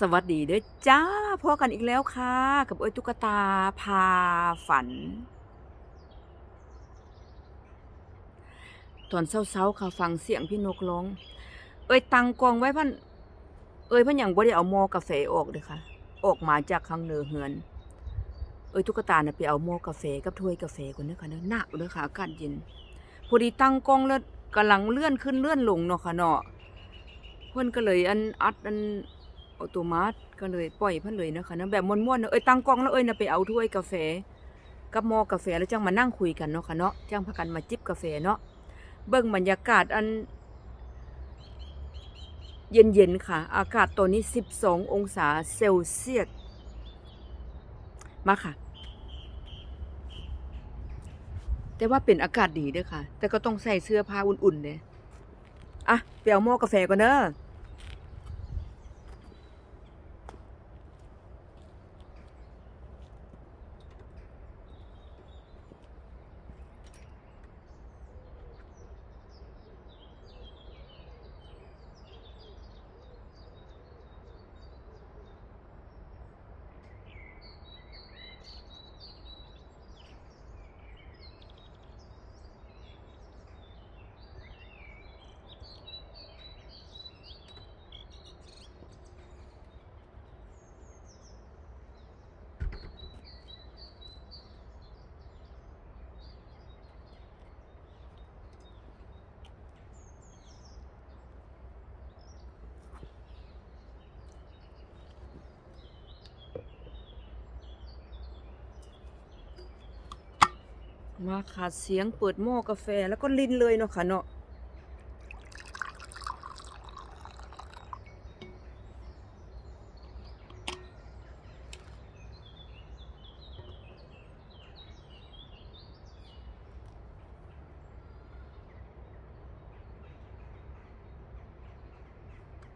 สวัสดีเด้อจ้าพอกันอีกแล้วค่ะ กับเอ้ยตุ๊กตาพาฝัน ตอนเช้าๆค่ะฟังเสียงพี่นกร้อง เอ้ยตังกองไว้พันเอ้ยพันอย่างบ่ได้เอาหม้อกาแฟออกเลยค่ะ ออกมาจากข้างเนือเฮือน เอ้ยตุ๊กตาน่ะไปเอาหม้อกาแฟกับถ้วยกาแฟคนนี้ค่ะเนาะหนักเลยค่ะอากาศเย็นพอดีตั้งกองแล้วกำลังเลื่อนขึ้นเลื่อนลงเนาะค่ะเนาะเพิ่นก็เลยอันอัดอัน ออโตมัติก็เลยปล่อยเพิ่นเลยนะคะนะแบบม่วนๆเนาะเอ้ยตั้งกล้องแล้วเอ้ยน่ะไปเอาถ้วยกาแฟ กับหม้อกาแฟแล้วจังมานั่งคุยกันเนาะค่ะเนาะจังพากันมาจิบกาแฟเนาะเบิ่งบรรยากาศอัน เย็นๆค่ะ อากาศตอนนี้ 12 องศาเซลเซียสมาค่ะ แต่ว่าเป็นอากาศดีด้อค่ะ แต่ก็ต้องใส่เสื้อผ้าอุ่นๆเด้อะไปเอาหม้อกาแฟก่อนเด้อ มาค่ะเสียงเปิดหม้อกาแฟแล้วก็ลินเลยเนาะค่ะเนาะ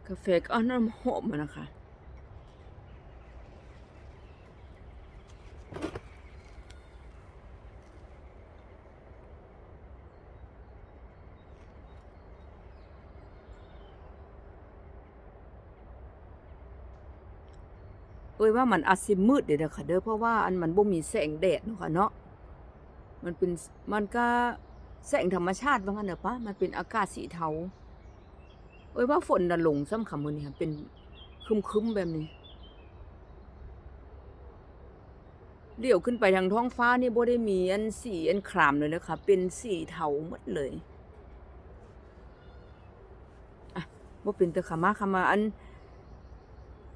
กาแฟก็อน้ำหอมมานะคะ เอ้ยว่ามันอาจสิมืดเด้อค่ะเด้อเพราะว่าอันมันบ่มีแสงแดดเนาะค่ะเนาะมันเป็นมันก็แสงธรรมชาติว่างั้นเด้อปะมันเป็นอากาศสีเทาเอ้ยว่าฝนน่ะลงซ้ำคำมื้อนี้ค่ะเป็นคึมๆแบบนี้เลี้ยวขึ้นไปทางท้องฟ้านี่บ่ได้มีอันสีอันครามเลยนะคะ เป็นสีเทาหมดเลย อะบ่เป็นตะขามาคำมาอัน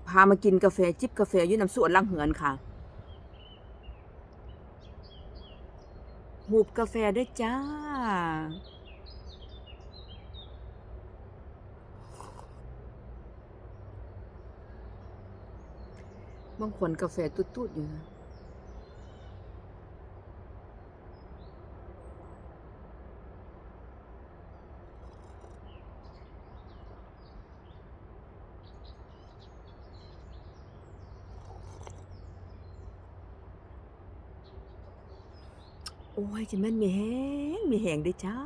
พามากินกาแฟจิบกาแฟยู่น้ำสวนหลังเหือนค่ะหูบกาแฟด้วยจ้า บางคนกาแฟตุดๆอยู่นะ โอ้ยจะแม่นมีแหงมีแหงด้จ้า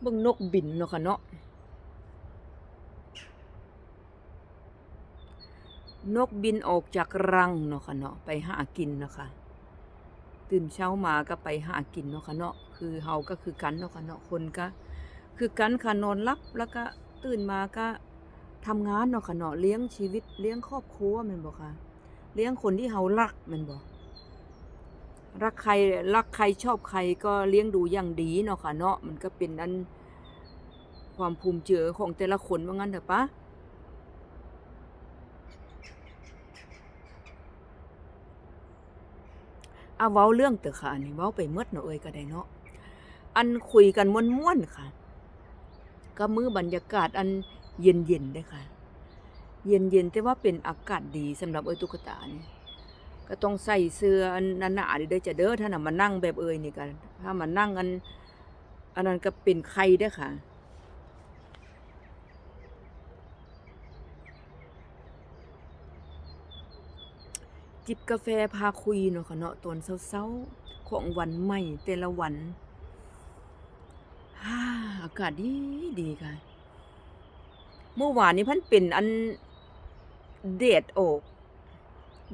เบิ่งนกบินเนาะค่ะเนาะ นกบินออกจากรังเนาะค่ะเนาะไปหากินเนาะค่ะตื่นเช้ามาก็ไปหากินเนาะค่ะเนาะคือเฮาก็คือกันเนาะค่ะเนาะคนก็คือกันค่ะนอนหลับแล้วก็ตื่นมาก็ทำงานเนาะค่ะเนาะเลี้ยงชีวิตเลี้ยงครอบครัวแม่นบ่ค่ะเลี้ยงคนที่เฮารักแม่นบ่รักใครรักใครชอบใครก็เลี้ยงดูอย่างดีเนาะค่ะเนาะมันก็เป็นอันความภูมิเจอของแต่ละคนว่างั้นเถอะปะ เอาเว้าเรื่องเถอะค่ะอันนี้เว้าไปเมดเนาะเอ้ยก็ได้เนาะอันคุยกันม่วนๆค่ะ ก็มือบรรยากาศอันเย็นๆเด้ค่ะ เย็นๆแต่ว่าเป็นอากาศดีสำหรับเอ้ยตุ๊กตานี่ก็ต้องใส่เสื้ออันหนาๆเด้จะเด้อถ้าน่ะมานั่งแบบเอ้ยนี่กันถ้ามานั่งอันอันนั้นก็เป็นไข้เด้ค่ะ จิบกาแฟพาคุยเนาะค่ะเนาะตอนเช้าๆของวันใหม่แต่ละวันฮ่าอากาศดีดีค่ะ เมื่อวานนี้พันเป็นอันเดดออก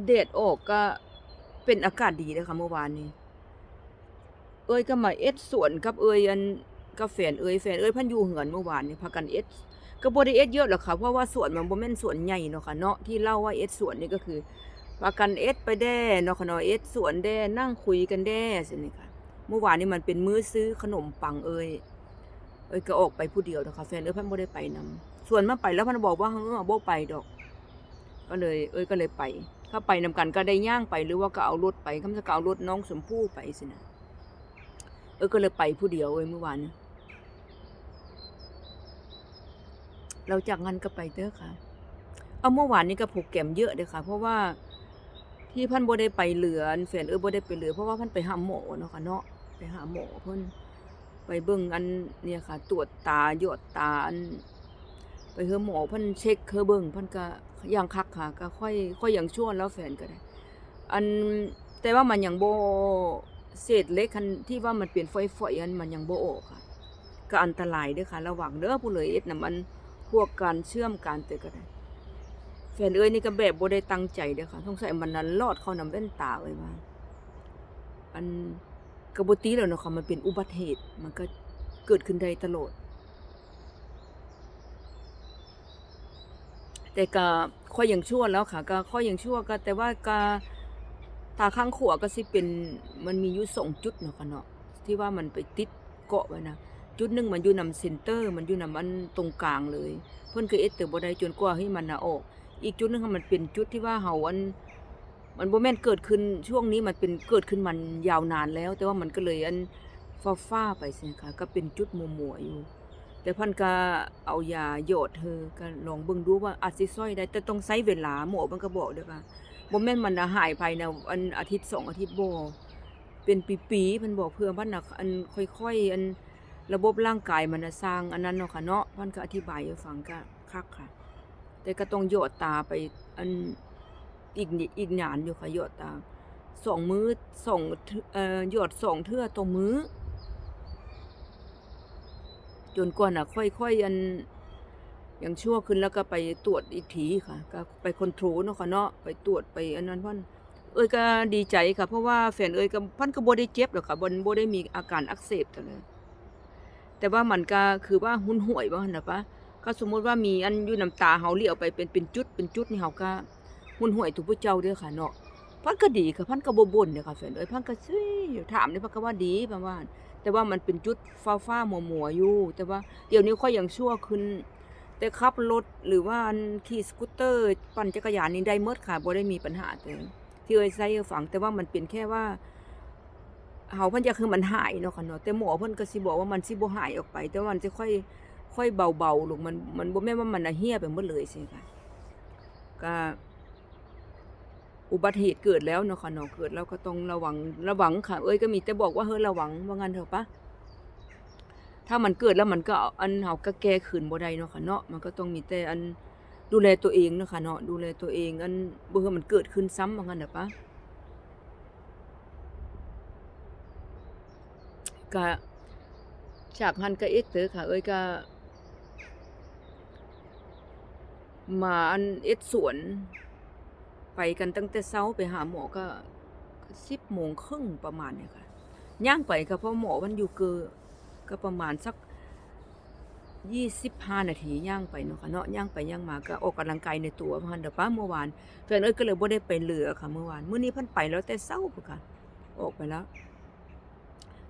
เดดออกก็เป็นอากาศดีเลยค่ะเมื่อวานนี้ เอ้ยก็มาเอ็ดสวนกับเอ้ยอันกับแฟนเอ้ยแฟนเอ้ยพันอยู่เหือนเมื่อวานนี้พากันเอ็ดก็บ่ได้เอ็ดเยอะหรอกค่ะเพราะว่าสวนมันบ่แม่นสวนใหญ่เนาะค่ะเนาะที่เล่าว่าเอ็ดสวนนี่ก็คือ พากันเอ็ดไปแด้นาะค่ะเนาะเอ็ดสวนแด้นั่งคุยกันแด้สินี่ค่ะ เมื่อวานนี้มันเป็นมื้อซื้อขนมปังเอ้ยเอ้ยก็ออกไปผู้เดียวนะคะแฟนเอ้ยพันบ่ได้ไปนํส่วนมาไปแล้วพันบอกว่าเฮาบ่ไปดอก ก็เลย เอ้ยก็เลยไป ถ้าไปนำกันก็ได้ย่างไปหรือว่าก็เอารถไปคำจะก็เอารถน้องสมพู่ไปสินะเออก็เลยไปผู้เดียวเอ้ยเมื่อวานนี้เราจากงานก็ไปเด้อค่ะ เอาเมื่อวานนี้ก็ผูกแกมเยอะเลยค่ะ เพราะว่า ที่พันบ่ได้ไปเหลืออันแฟนเออบ่ได้ไปเหลือ เพราะว่าพันไปหาหมอเนาะค่ะเนาะไปหาหมอเพิ่นไปเบิ่งอันเนี่ยค่ะ ตรวจตาหยอดตาอันไปเฮอหมอเพิ่นเช็คเฮอเบิ่งเพิ่นก็ยังคักค่ะก็ค่อยค่อยยังชั่วแล้วแฟนก็ได้ อันแต่ว่ามันยังโบเศษเล็กคันที่ว่ามันเป็นฝอยๆอันมันยังบ่ออกค่ะ ก็อันตรายด้อค่ะ ระวังเด้อผู้เลยเอ็ดน่ะมันพวกการเชื่อมการเตะก็ได้ แฟนเอ้ยนี่ก็แบบบ่ได้ตั้งใจเด้อค่ะสงสัยมันนั้นลอดเข้านำแว่นตาเอ้ยว่าอันก็บ่ติแล้วเนาะค่ะมันเป็นอุบัติเหตุ มันก็เกิดขึ้นได้ตลอดแต่ก็ค่อยยังชั่วแล้วค่ะ ก็ค่อยยังชั่วก็ แต่ว่าก็ตาข้างขวาก็สิเป็นมันมีอยู่สองจุดเนาะค่ะเนาะที่ว่ามันไปติดเกาะไว้นะจุดหนึงมันอยู่นำเซ็นเตอร์ มันอยู่นำอันตรงกลางเลย เพิ่นคือเอ็ดเตอร์บ่ได้จนกว่าให้มันน่ะออก อีกจุดหนึงค่ะมันเป็นจุดที่ว่าเฮาอันมันบ่แม่นเกิดขึ้นช่วงนี้มันเป็นเกิดขึ้นมันยาวนานแล้ว แต่ว่ามันก็เลยอันฟ้าๆไปสิค่ะก็เป็นจุดมัวๆอยู่ แต่พันก็เอายาหยดเธอก็ลองเบิ่งดูว่าอาจสิซอยได้ แต่ต้องใช้เวลาหมอมันก็บอกเด้อค่ะบ่แม่นมันหายภายในอันอาทิตย์สองอาทิตย์บ่เป็นปีๆเพิ่นบอกเพื่อมันน่ะอันค่อยๆอันระบบร่างกายมันน่ะสร้างอันนั้นเนาะค่ะเนาะพิ่นก็อธิบายให้ฟังก็คักค่ะ แต่ก็ต้องหยอดตาไปอันอีกนิอีกนานอยู่ค่ะหยอดตาสองมื้อสองเอ่อหยอดสองเทื่อต่อมื้อ จนกว่าน่ะ ค่อยๆอันอย่างชั่วขึ้นแล้วก็ไปตรวจอีกทีค่ะ ก็ไปคอนโทรลเนาะค่ะเนาะไปตรวจไปอันนั้นพ่นเอ้ยก็ดีใจค่ะ เพราะว่าแฟนเอ้ยก็พันก็บ่ได้เจ็บหรอกค่ะบ่บ่ได้มีอาการอักเสบแต่เลย แต่ว่ามันก็คือว่าหุนห่วยว่าหั่นน่ะปะ ก็สมมุติว่ามีอันอยู่น้ำตาเฮาเลี้ยวไปเป็นเป็นจุดเป็นจุดนี่เฮาก็หุ่นห่วยทุกผู้เจ้าเด้อค่ะเนาะพันก็ดีค่ะพันก็บ่บ่นเด้อค่ะแฟนเอ้ยพันก็ซี้อยู่ถามนี่พันก็ว่าดีประมาณแต่ว่ามันเป็นจุดฟ้าๆมัวๆอยู่ แต่ว่าเดี๋ยวนี้ค่อยยังชั่วขึ้น แต่ขับรถหรือว่าอันขี่สกูตเตอร์ ปั่นจักรยานนี่ได้หมดค่ะบ่ได้มีปัญหาแต่ที่เอ้ยใส่ให้ฟังแต่ว่ามันเป็นแค่ว่าเฮาเพิ่นจะคือมันหายเนาะค่ะเนาะแต่หมอเพิ่นก็สิบอกว่ามันสิบ่หายออกไป แต่ว่ามันจะค่อย ค่อยเบาๆลงมันมันบ่แม่นว่ามันเหี่ยไปหมดเลยสิค่ะก็อุบัติเหตุเกิดแล้วเนาะค่ะเนาะเกิดแล้วก็ต้องระวังระวังค่ะ เอ้ยก็มีแต่บอกว่าเฮ้ยระวังว่างั้นเถอะปะถ้ามันเกิดแล้วมันก็อันเฮาก็แก้คืนบ่ได้เนาะค่ะเนาะมันก็ต้องมีแต่อันดูแลตัวเองเนาะค่ะเนาะดูแลตัวเอง อันบ่ให้มันเกิดขึ้นซ้ำว่างั้นน่ะปะก็จากหันก็เอ็ดเตอร์ค่ะ เอ้ยก็ มาอันเอ็ดสวน ไปกันตั้งแต่เช้าไปหาหมอก็10โมงครึ่งประมาณเนี่ยค่ะย่างไปก็เพราะหมอมันอยู่เกอก็ประมาณสักยี่สิบห้านาทีย่างไปเนาะค่ะเนาะย่างไปย่างมาก็ออกกำลังกายในตัวพันเดอป้าเมื่อวานแฟนเอ้ยก็เลยบ่ได้ไปเรือค่ะเมื่อวานมื้อนี้พิ่นไปแล้วแต่เช้าพุ่นค่ะออกไปแล้ว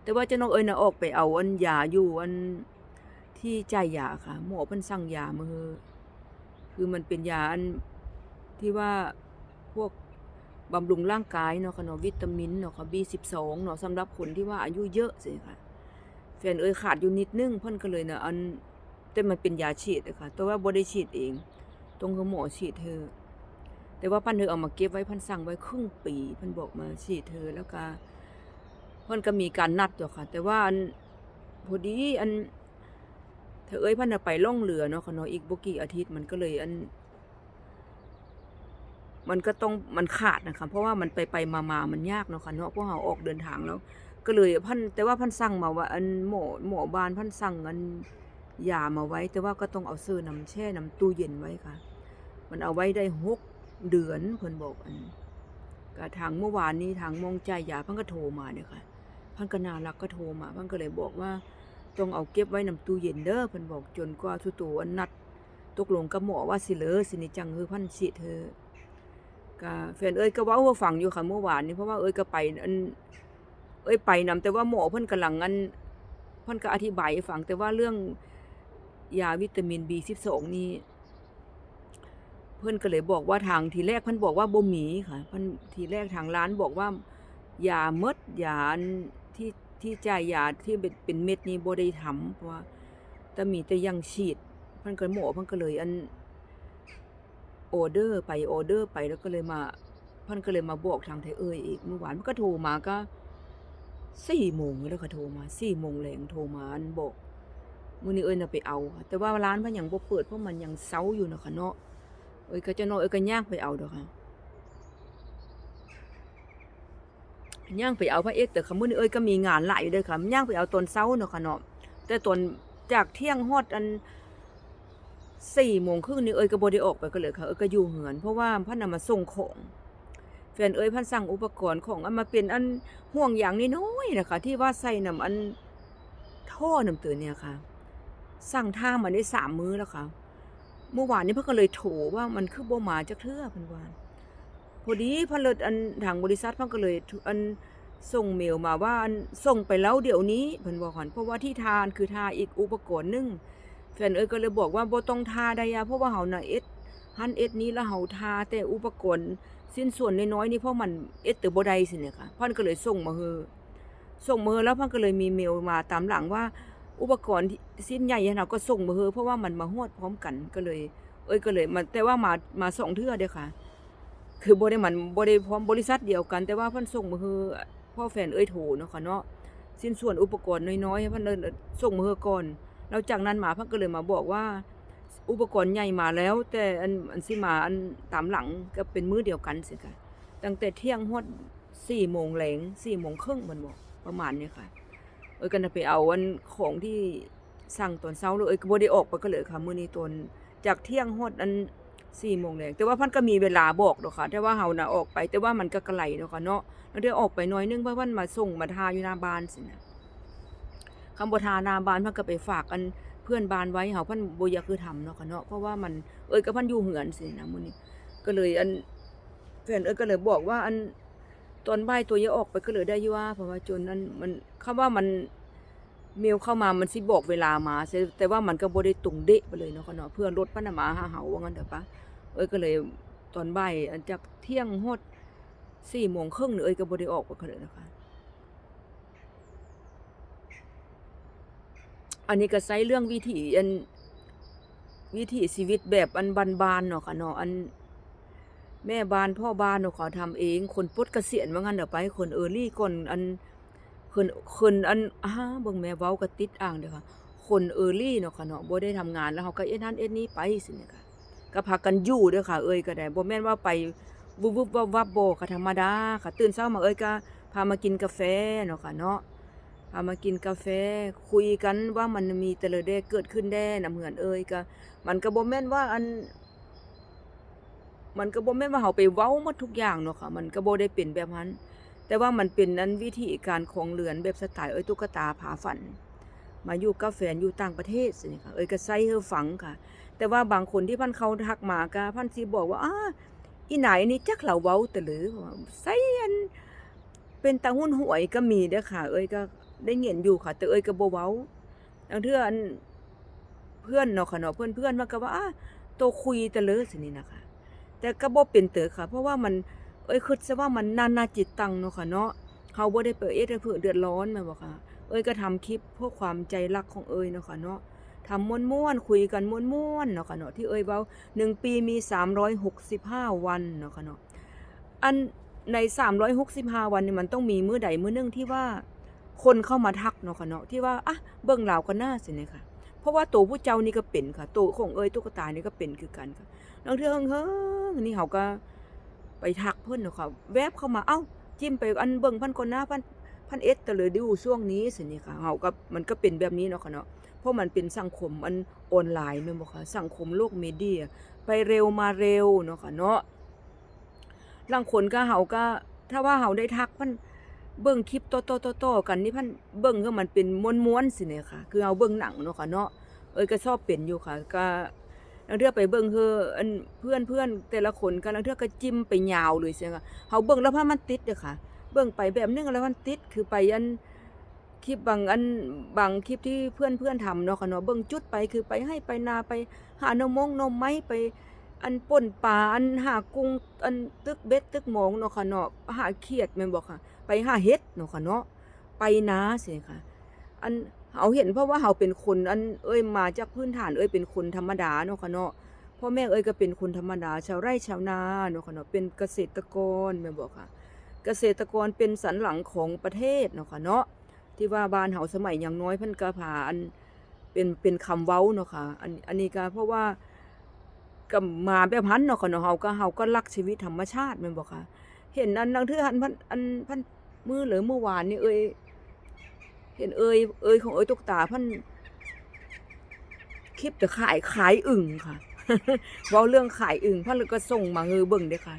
แต่ว่าเจ้าน้องเอ้ยน่ะออกไปเอาอันยาอยู่อันที่ใจยาค่ะ หมอเพิ่นสั่งยามาให้ คือมันเป็นยาอันที่ว่าพวกบำรุงร่างกายเนาะค่ะเนาะวิตามินเนาะค่ะ B12 เนาะสำหรับคนที่ว่าอายุเยอะสิค่ะแฟนเอ้ยขาดอยู่นิดนึงเพิ่นก็เลยน่ะอันแต่มันเป็นยาฉีดอะค่ะแต่ว่าบ่ได้ฉีดเองต้องให้หมอฉีดเธอ แต่ว่าพันเธอเอามาเก็บไว้พันสั่งไว้ครึ่งปีพิ่นบอกมาฉีดเธอแล้วก็เพิ่นก็มีการนัดอยู่ค่ะ แต่ว่าอันพอดีอัน เธอเอ้ยพันน่ะไปล่องเรือเนาะค่ะเนาะอีกบ่กี่อาทิตย์มันก็เลยอัน มันก็ต้องมันขาดนะคะเพราะว่ามันไปไปมามามันยากเนาะค่ะเนาะเพราะเราออกเดินทางแล้ว ก็เลยพันแต่ว่าพันสั่งมาว่า อันหมอหมอบานพันสั่งอันยามาไว้ แต่ว่าก็ต้องเอาซื้อน้ำแช่น้ำตู้เย็นไว้ค่ะ มันเอาไว้ได้หกเดือนเพิ่นบอกอันก็ทางเมื่อวานนี้ทางมองใจยาพิ่นก็โทรมาเนี่ยค่ะพันก็นารักก็โทรมาพิ่นก็เลยบอกว่า ต้องเอาเก็บไว้น้ำตู้เย็นเด้อเพิ่นบอกจนกว่าทุตัวอันนัด ตกลงกับหมอว่าสิเลอสินี่จังคือพันสิเธอก็แฟนเอ้ยก็เว้าให้ฟังอยู่ค่ะเมื่อวานนี้เพราะว่าเอ้ยก็ไปอันเอ้ยไปนำแต่ว่าหมอเพิ่นกำลังอันเพิ่นก็อธิบายให้ฟังแต่ว่าเรื่องยาวิตามิน B12 นี่เพิ่นก็เลยบอกว่าทางทีแรกเพิ่นบอกว่าบ่มีค่ะเพิ่นทีแรกทางร้านบอกว่ายาหมดยาที่ ที่จ่ายยาที่เป็นเป็นเม็ดนี้บ่ได้ทำเพราะว่าแต่มีแต่ยังฉีดพิ่นก็หมอพิ่นก็เลยอันออเดอร์ไปออเดอร์ไปแล้วก็เลยมาพิ่นก็เลยมาบอกทางไทยเอ้ยอีกเมื่อวานมันก็โทรมาก็สี่โมงแล้วค่ะโทรมาสี่โมงแรงโทรมาอันบอกมื้อนี้เอ้ยน่ะไปเอา แต่ว่าร้านพิ่นยังบ่เปิดเพราะมันยังเซาอยู่นะค่ะเนาะเอ้ยก็จะน้อยเอ้ยก็ยางไปเอาดอกค่ะ ย่างไปเอาพระเอกแต่ค่ะมื้อนี้เอ้ยก็มีงานหลายอยู่เด้อค่ะย่างไปเอาตอนเช้าเนาะค่ะเนาะแต่ตอนจากเที่ยงฮอดอันสี่โมงครึ่งนี่เอ้ยก็บ่ได้ออกไปก็เลยค่ะเอ้ยก็อยู่เหือน เพราะว่าพิ่นน่ะมาส่งของแฟนเอ้ยพันสั่งอุปกรณ์ของอันมาเป็นอันห่วงอย่างน้อยๆนะคะ ที่ว่าใส่น้ำอันท่อน้ำเตือนเนี่ยค่ะ สั่งท่ามาได้สามมื้อแล้วค่ะ เมื่อวานนี้เพิ่นก็เลยโถว่ามันคือบ่มาจักเทื่อเพิ่นว่า อดีพิ่นเลยอันทางบริษัทเพิ่นก็เลยอันส่งเมลมาว่าอันส่งไปแล้วเดี๋ยวนี้เพิ่นบอกก่อนเพราะว่าที่ทานคือทาอีกอุปกรณ์หนึงแฟนเอ้ยก็เลยบอกว่าบ่ต้องทาได้ยาเพราะว่าเฮาน่ะเอ็ดหันเอ็ดนี้แล้วเฮาทาแต่อุปกรณ์สิ้นส่วนน้อยๆนี่เพราะมันเอ็ดเตอบ่ได้สิเนี่ยค่ะเพิ่นก็เลยส่งมาเฮอส่งมาเฮอแล้วพิ่นก็เลยมีเมลมาตามหลังว่า อุปกรณ์สิ้นใหญ่เนาก็ส่งมาเฮอเพราะว่ามันมาฮอดพร้อมกันก็เลย เอ้ยก็เลยมาแต่ว่ามามาสองเทื่อเด้อค่ะ คือบ่ได้มันบ่ได้พร้อมบริษัทเดียวกัน แต่ว่าเพิ่นส่งมาเฮอพ่อแฟนเอ้ยโทรเนาะค่ะเนาะสิ้นส่วนอุปกรณ์น้อยๆเพิ่นเอิ้นส่งมาเฮอก่อนแล้วจากนั้นมาเพิ่นก็เลยมาบอกว่า อุปกรณ์ใหญ่มาแล้ว แต่อันอันสิมาอันตามหลังก็เป็นมื้อเดียวกันสิค่ะตั้งแต่เที่ยงฮอดสี่โมงแลงสี่โมงครึ่งมันบอกประมาณเนี้ค่ะ เอ้ยก็น่ะไปเอาอันของที่สั่งตอนเช้าเลยเอ้ยก็บ่ได้ออกไปก็เลยค่ะมื้อนี้ตอนจากเที่ยงฮอดอัน สี่โมงแลงแต่ว่าพันก็มีเวลาบอกดอกค่ะแต่ว่าเฮาน่ะออกไป แต่ว่ามันก็ไกลเนาะค่ะเนาะแล้วเดี๋ยวออกไปหน่อยนึงเพราะว่ามันมาส่งมาทาอยู่หน้าบ้านสินะคำบ่ทาหน้าบ้านพิ่นก็ไปฝากอันเพื่อนบ้านไว้เฮาพิ่นบ่อยากคือทำเนาะค่ะเนาะเพราะว่ามันเอ้ยก็พิ่นอยู่เหือนสินะมื้อนี้ก็เลยอันแฟนเอ้ยก็เลยบอกว่าอันตอนบ่ายตัวอย่าออกไปก็เลยได้อยู่ว่าเพราะว่าจนนั้นมันคำว่ามัน เมลเข้ามามันสิบอกเวลามาแต่ว่ามันก็บ่ได้ตรงเดะไปเลยเนาะค่ะเนาะเพื่อรถมันน่ะมาหาเฮาว่างั้นเถอะปะเอ้ยก็เลยตอนบ่ายอันจากเที่ยงฮอด4โมงครึ่งนี่เอ้ยก็บ่ได้ออกไปเลยนะคะอันนี้ก็ใช้เรื่องวิถีอันวิถีชีวิตแบบอันบานๆเนาะค่ะเนาะอันแม่บานพ่อบานเนาะขาทำเอง คนปลดเกษียณว่างั้นเดี๋ยวไป คนเออรี่ก่อนอัน คนคนอันอ้าเบิ่งแม่เว้าก็ติดอ่างเด้อค่ะ คนเออรี่เนาะค่ะเนาะบ่ได้ทำงานแล้วเขาก็เอ็ดนั่นเอ็ดนี้ไปสิเนี่ยค่ะก็พากันอยู่เด้อค่ะ เอ้ยก็ได้บ่แม่นว่าไปวุบๆวับๆบ่ค่ะธรรมดาค่ะตื่นเช้ามาเอ้ยก็พามากินกาแฟเนาะค่ะเนาะพามากินกาแฟคุยกันว่ามันมีแต่ละเดเกิดขึ้นแด่นำเหือนเอ่ยก็มันก็บ่แม่นว่าอัน มันก็บ่แม่นว่าเฮาไปเว้าหมดทุกอย่างเนาะค่ะ มันก็บ่ได้เป็นแบบนั้น แต่ว่ามันเป็นอันวิธีการของเรือนแบบสไตล์เอ้ยตุ๊กตาผาฝัน มาอยู่กับแฟนอยู่ต่างประเทศสิค่ะเอ้ยก็ใส่เฮอฟังค่ะ แต่ว่าบางคนที่พันเขาทักมาก็พันสิบอกว่าอ้าอีไหนนี่จักเราเว้าแต่หรือว่าใส่อันเป็นตาหุ้นหวยก็มีเด้อค่ะ เอ้ยก็ได้เห็นอยู่ค่ะ แต่เอ้ยก็บ่เว้าบางเทื่อันเพื่อนเนาะค่ะเนาะเพื่อนๆมันก็ว่าอ้าโตคุยแต่เลยสินี่นะคะแต่ก็บ่เป็นเต๋อค่ะ เพราะว่ามัน เอ้ยคิดซะว่ามันนานาจิตตังเนาะค่ะเนาะเฮาบ่ได้ไปเอ็ดให้เพื่อเดือดร้อนแม่นบ่ค่ะ เอ้ยก็ทำคลิปเพื่อความใจรักของเอ้ยเนาะค่ะเนาะทำม่วนๆคุยกันม่วนๆเนาะค่ะเนาะที่เอ้ยเว้าหนึ่งปีมี365วันเนาะค่ะเนาะอันใน365วันนี่มันต้องมีมื้อใดมื้อนึงที่ว่าคนเข้ามาทักเนาะค่ะเนาะที่ว่าอะเบิ่งหลาวก็น่าสิเนี่ยค่ะเพราะว่าตัวผู้เจ้านี่ก็เป็นค่ะตัวของเอ้ยตุ๊กตานี่ก็เป็นคือกันค่ะลางเทื่อเฮิงนี่เฮาก็ ไปทักเพิ่นเนาะค่ะแวบเข้ามาเอ้า จิ้มไปอันเบิ่งพันก่อนนะพันพันเอสตะเลยดูช่วงนี้สินี่ค่ะเฮาก็มันก็เป็นแบบนี้เนาะค่ะเนาะเพราะมันเป็นสังคมอันออนไลน์แม่นบ่ค่ะสังคมโลกมีเดีย ไปเร็วมาเร็วเนาะค่ะเนาะลางคนก็เฮาก็ถ้าว่าเฮาได้ทักพันเบิ่งคลิปต่อๆๆๆกันนี่พันเบิ่งคือมันเป็นม้วนๆสิเนี่ยค่ะ คือเฮาเบิ่งหนังเนาะค่ะเนาะเอ้ยก็ชอบเป็นอยู่ค่ะ ก็ ลางเทื่อไปเบิ่งคืออันเพื่อนๆแต่ละคนก็ลางเทื่อก็จิ้มไปยาวเลยเสิค่ะเฮาเบิ่งแล้วพันมันติดเด้อค่ะ เบิ่งไปแบบนึงแล้วมันติดคือไปอันคลิปบางอันบางคลิปที่เพื่อนๆทำเนาะค่ะเนาะเบิ่งจุดไปคือไปให้ไปนาไปหานมงน่อไม้ไป อันป่นปลาอันหากุ้งอันตึกเบ็ดตึกหมองเนาะค่ะเนาะหาเขียดแม่นบ่ค่ะ ไปหาเห็ดเนาะค่ะเนาะไปนาเสิค่ะ อัน เฮาเห็นเพราะว่าเฮาเป็นคนอันเอ้ยมาจากพื้นฐานเอ้ยเป็นคนธรรมดาเนาะค่ะเนาะพ่อแม่เอ้ยก็เป็นคนธรรมดา ชาวไร่ชาวนาเนาะค่ะเนาะเป็นเกษตรกรแม่นบ่ค่ะ เกษตรกรเป็นสันหลังของประเทศเนาะค่ะเนาะที่ว่าบ้านเฮาสมัยอย่างน้อยพิ่นก็พาอันเป็นเป็นคำเว้าเนาะค่ะอันอันนี้ก็เพราะว่าก็มาแบบหันเนาะค่ะเนาะเฮาก็เฮาก็รักชีวิตธรรมชาติแม่นบ่ค่ะ เห็นอันนังเทื่อหันพันอันพันมือหรือเมื่อวานนี่เอ้ย เห็นเอยเอยของเอยตุกตาพันคลิปจะขายขายอึ่งค่ะเว้าเรื่องขายอึ่งพันเลยก็ส่งมาเฮอเบิ่งเด้ค่ะ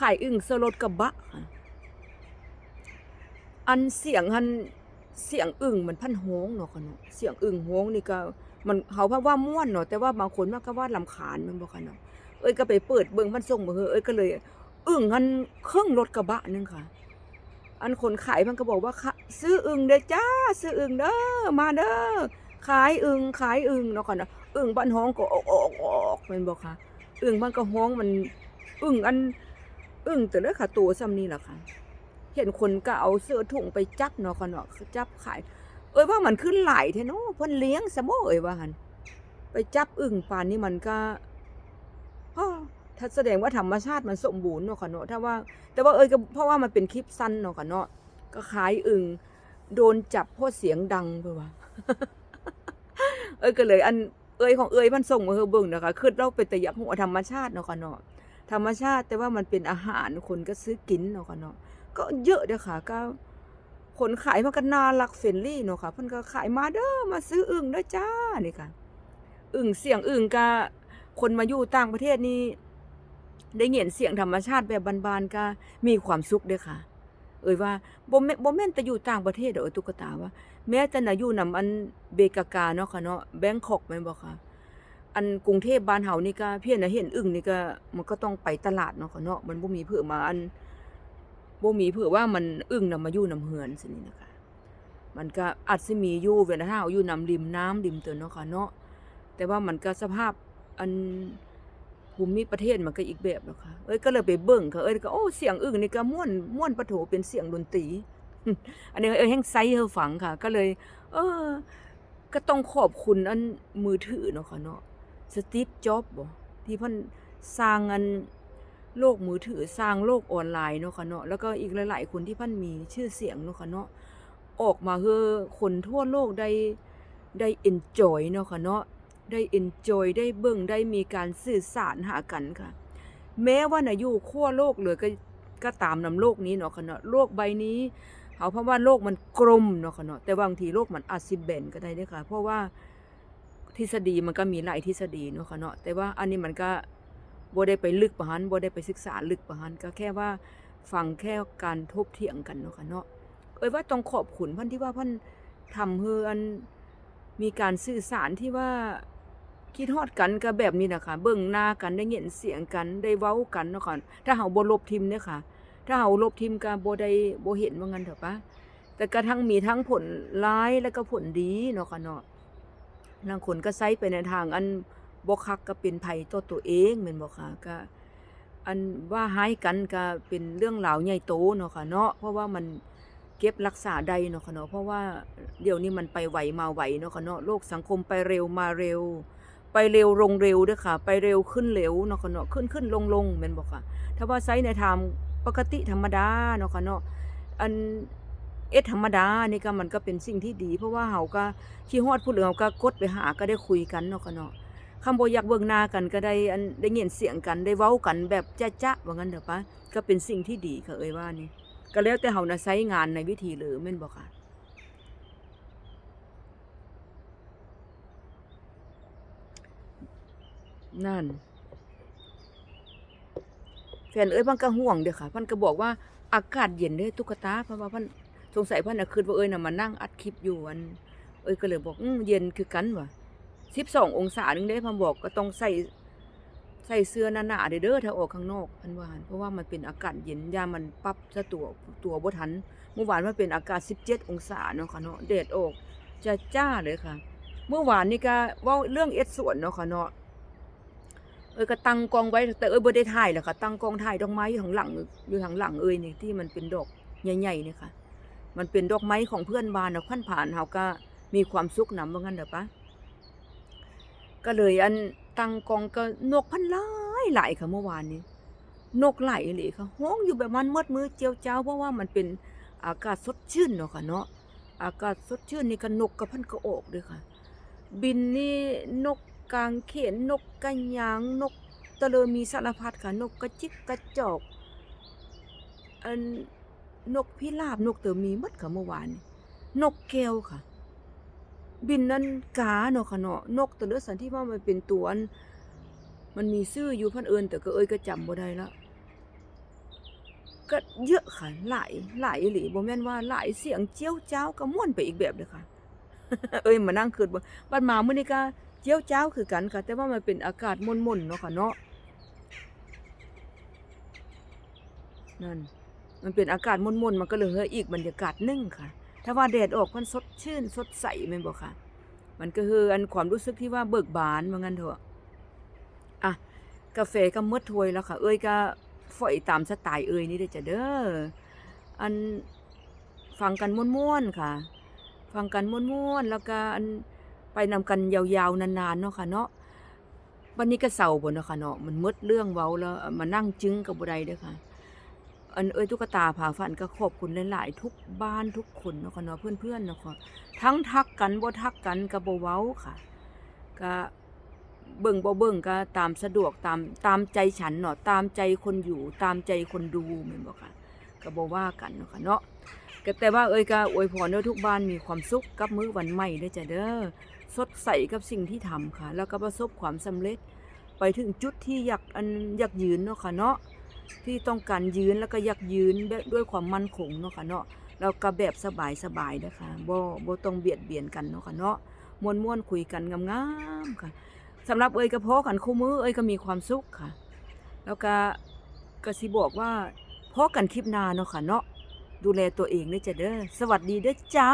ขายอึ่งสลดกระบะค่ะ อันเสียงหันเสียงอึ่งมันพันโฮงเนาะค่ะเนาะเสียงอึ่งโฮงนี่ก็มันเขาพาว่าม่วนเนาะแต่ว่าบางคนมันก็ว่าลำคาญมันบ่ค่ะเนาะเอ้ยก็ไปเปิดเบิ่งมันส่งมาเฮอเอ้ยก็เลย อึ่งหันครึ่องรถกระบะนึงค่ะ อันคนขายมันก็บอกว่าซื้ออึ่งเด้อจ้า ซื้ออึ่งเด้อมาเด้อขายอึ่งขายอึ่งเนาะค่ะเนาะอึ่งบ้านฮ้องก็ออกออกออกแม่นบ่ค่ะอึ่งมันก็ฮ้องมัน อึ่งอัน อึงแต่ลยค่ะตัวซ้ำนี่แหละค่ะ เห็นคนก็เอาเสื้อถุงไปจับเนาะค่ะเนาะจับขาย เอ้ยว่ามันขึ้นหลายแท้เนาะเพิ่นเลี้ยงซะบ่เอ้ยว่าหันไปจับอึ่งปานนี้มันก็อ้อ ถ้าแสดงว่าธรรมชาติมันสมบูรณ์เนาะค่ะเนาะถ้าว่า แต่ว่าเอ้ยก็เพราะว่ามันเป็นคลิปสั้นเนาะค่ะเนาะก็ขายอึงโดนจับเพราะเสียงดังไปว่าเอ้ยก็เลย อันเอ้ยของเอ้ยมันส่งมาเฮอเบิ่งนะคะคือเราเป็นแต่อยากหัวธรรมชาติเนาะค่ะเนาะธรรมชาติแต่ว่ามันเป็นอาหารคนก็ซื้อกินเนาะค่ะเนาะก็เยอะเด้อค่ะก็คนขายมันก็น่ารักเฟรนลี่เนาะค่ะเพิ่นก็ขายมาเด้อมาซื้ออึ่งเด้อจ้านี่ค่ะอึ่งเสียงอึ่งก็คนมาอยู่ต่างประเทศนี่ ได้เห็นเสียงธรรมชาติแบบบานๆก็มีความสุขด้อค่ะ เอ่ยว่าบ่แม่นบ่แม่นแต่อยู่ต่างประเทศเด้อตุ๊กตาว่า แม้แต่น่ะอยู่นำอันเบกากาเนาะค่ะเนาะแบงคอกแม่นบ่ค่ะ อันกรุงเทพบ้านเฮานี่ก็เพียงน่ะเห็นอึ่งนี่ก็มันก็ต้องไปตลาดเนาะค่ะเนาะมันบ่มีเผื่อมาอันบ่มีเผื่อว่ามันอึ่งนำมาอยู่นำเฮือนซินี่นะคะมันก็อาจสิมีอยู่เวลาเฮาอยู่นำริมน้ำริมเตือนเนาะค่ะเนาะแต่ว่ามันก็สภาพอัน ภูมิประเทศมันก็อีกแบบนะค่ะเอ้ยก็เลยไปเบิ่งค่ะเอ้ยก็โอ้เสียงอึ่งนี่ก็ม่วนม่วนปะโถเป็นเสียงดนตรี อันนี้เอ้ยแฮงไซเฮอฟังค่ะ ก็เลย เออ ก็ต้องขอบคุณอันมือถือเนาะค่ะเนาะสตีฟจ็อบส์บ่ที่พิ่นสร้างอันโลกมือถือสร้างโลกออนไลน์เนาะค่ะเนาะแล้วก็อีกหลาย ๆ คนที่พิ่นมีชื่อเสียงเนาะค่ะเนาะออกมาให้คนทั่วโลกได้ได้เอ็นจอยเนาะค่ะเนาะ ได้เอนจอยได้เบิ่งได้มีการสื่อสารหากันค่ะ แม้ว่าน่ะอยู่ขั้วโลกเลยก็ก็ตามนำโลกนี้เนาะค่ะเนาะโลกใบนี้เอาเพราะว่าโลกมันกลมเนาะค่ะเนาะแต่บางทีโลกมันอาจสิแบนก็ได้ด้อค่ะ เพราะว่าทฤษฎีมันก็มีหลายทฤษฎีเนาะค่ะเนาะแต่ว่าอันนี้มันก็บ่ได้ไปลึกปานนั้นบ่ได้ไปศึกษาลึกปานนั้นก็แค่ว่าฟังแค่การทบเถียงกันเนาะค่ะเนาะเอ้ยว่าต้องขอบคุณพิ่นที่ว่าพิ่นทำให้อันมีการสื่อสารที่ว่า คิดฮอดกันก็แบบนี้นะคะเบิ่งหน้ากันได้ยินเสียงกันได้เว้ากันเนาะค่ะถ้าเฮาบ่ลบทิมเด้อค่ะ ถ้าเฮาลบทิมก็บ่ได้บ่เห็นว่างั้นเถอะปะแต่ก็ทั้งมีทั้งผลร้ายและก็ผลดีเนาะค่ะเนาะลางคนก็ใช้ไปในทางอันบ่คักก็เป็นภัยต่อตัวเองแม่นบ่ค่ะก็อันว่าหายกันก็เป็นเรื่องราวใหญ่โตเนาะค่ะเนาะเพราะว่ามันเก็บรักษาได้เนาะค่ะเนาะเพราะว่าเดี๋ยวนี้มันไปไวมาไวเนาะค่ะเนาะโลกสังคมไปเร็วมาเร็ว ไปเร็วลงเร็วด้อค่ะ ไปเร็วขึ้นเร็วเนาะค่ะเนาะขึ้นขึ้นลงลงแม่นบ่ค่ะ ถ้าว่าใช้ในทางปกติธรรมดาเนาะค่ะเนาะอันเอธรรมดานี่ก็มันก็เป็นสิ่งที่ดี เพราะว่าเฮาก็ขี้ฮอดผู้เหลือเฮาก็กดไปหาก็ได้คุยกันเนาะค่ะเนาะคำบ่อยากเบิ่งหน้ากันก็ได้อันได้ยินเสียงกันได้เว้ากันแบบจ๊ะๆว่างั้นเถอะปะก็เป็นสิ่งที่ดีค่ะเอ้ยว่านี่ก็แล้วแต่เฮานะใช้งานในวิธีหรือแม่นบ่ค่ะ นั่น แฟนเอ้ยพันก็ห่วงเด้อค่ะ พันก็บอกว่าอากาศเย็นเด้อตุ๊กตาเพราะว่าพันสงสัยพันน่ะคิดว่าเอ้ยน่ะมานั่งอัดคลิปอยู่อัน เอ้ยก็เลยบอกอืมเย็นคือกันว่ะ12ององศานึงเด้พันบอกก็ต้องใส่ใส่เสื้อหนาๆเด้อเด้อถ้าออกข้างนอกพันว่านเพราะว่ามันเป็นอากาศเย็นยามันปรับซะตัวตัวบ่ทันเมื่อวานมันเป็นอากาศ17องศาเนาะค่ะเนาะแดดออกจะจ้าเลยค่ะ เมื่อวานนี่ก็ว้าเรื่องเอ็ดสวนเนาะค่ะเนาะ เอ้ยก็ตั้งกองไว้แต่เอ้ยบ่ได้ถ่ายแล้วค่ะตั้งกองถ่ายดอกไม้อยู่ข้างหลังอยู่ข้างหลังเอ้ยนี่ที่มันเป็นดอกใหญ่ๆนี่ค่ะ มันเป็นดอกไม้ของเพื่อนบ้านเนาะขั้นผ่านเฮาก็มีความสุขนำว่างั้นเด้อปะก็เลยอันตั้งกองก็นกพันหลายหลายค่ะเมื่อวานนี้ นกหลายอีหลีค่ะฮ้องอยู่แบบมันมืดมือเจียวเจ้าเพราะว่ามันเป็นอากาศสดชื่นเนาะค่ะเนาะอากาศสดชื่นนี่ก็นกก็พันก็ออกด้วยค่ะ บินนี่นก กางเขนนกกระยางนกตะเลอมีสารพัดค่ะ นกกระจิกกระจอกอันนกพิราบนกเตอมีหมดค่ะเมื่อวานนกแก้วค่ะ บินนั้นกาเนาะค่ะเนาะนกตะเลอสันที่ว่ามันเป็นตัวอันมันมีชื่ออยู่พันเอิญแต่ก็เอ้ยก็จำบ่ได้ละก็เยอะค่ะหลายหลายหลีบ่แม่นว่าหลายเสียงเจียวเจ้าก็ม่วนไปอีกแบบเลยค่ะ เอ้ยมานั่งคิดว่บัดมามื้อนี้ก็ จียวจ้าคือกันค่ะ แต่ว่ามันเป็นอากาศมนๆเนาะค่ะเนาะนั่นมันเป็นอากาศมนๆมันก็เลยเฮ้ยอีกบรรยากาศนึ่งค่ะ ถ้าว่าแดดออกมันสดชื่นสดใสแม่นบ่ค่ะ มันก็คืออันความรู้สึกที่ว่าเบิกบานว่างั้นเถอะอะกาแฟก็มดถ้วยแล้วค่ะ เอ้ยก็ฝอยตามสไตล์เอ้ยนี่เด้จ้ะเด้ออันฟังกันม่วนๆค่ะ ฟังกันม่วนๆแล้วก็อัน ไปนำกันยาวๆนานๆเนาะค่ะเนาะวันนี้ก็เศร้าบ่เนาะค่ะเนาะมันหมดเรื่องเว้าแล้วมานั่งจึ้งกับบ่ได้เด้อค่ะ อันเอ้ยตุ๊กตาผาฝันก็ขอบคุณหลายๆทุกบ้านทุกคนเนาะค่ะเนาะเพื่อนๆเนาะค่ะทั้งทักกันบ่ทักกันก็บ่เว้าค่ะ ก็เบิ่งบ่เบิ่งก็ตามสะดวกตามตามใจฉันเนาะตามใจคนอยู่ตามใจคนดูแม่นบ่ค่ะก็บ่ว่ากันเนาะค่ะเนาะก็แต่ว่าเอ้ยก็อวยพรให้ทุกบ้านมีความสุขกับมื้อวันใหม่เด้อจ้ะเด้อ สดใสกับสิ่งที่ทำค่ะ แล้วก็ประสบความสำเร็จ ไปถึงจุดที่อยากอันอยากยืนเนาะค่ะเนาะที่ต้องการยืนแล้วก็อยากยืนแบบด้วยความมั่นคงเนาะค่ะเนาะแล้วก็แบบสบายๆนะคะบ่บ่ต้องเบียดเบียนกันเนาะค่ะเนาะม่วนๆคุยกันงามๆค่ะสำหรับเอ้ยก็พอกันคู่มือเอ้ยก็มีความสุขค่ะ แล้วก็ก็สิบอกว่าพอกันคลิปหน้าเนาะค่ะเนาะดูแลตัวเองด้วยจ้ะเด้อสวัสดีเด้อจ้า